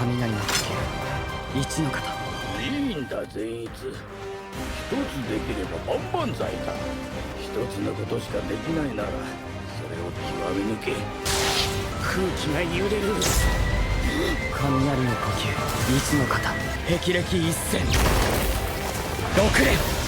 雷の呼吸一の型いいんだ善逸一つできれば万々歳だ。一つのことしかできないならそれを極め抜け。空気が揺れる。雷の呼吸。一の型霹靂一閃。六連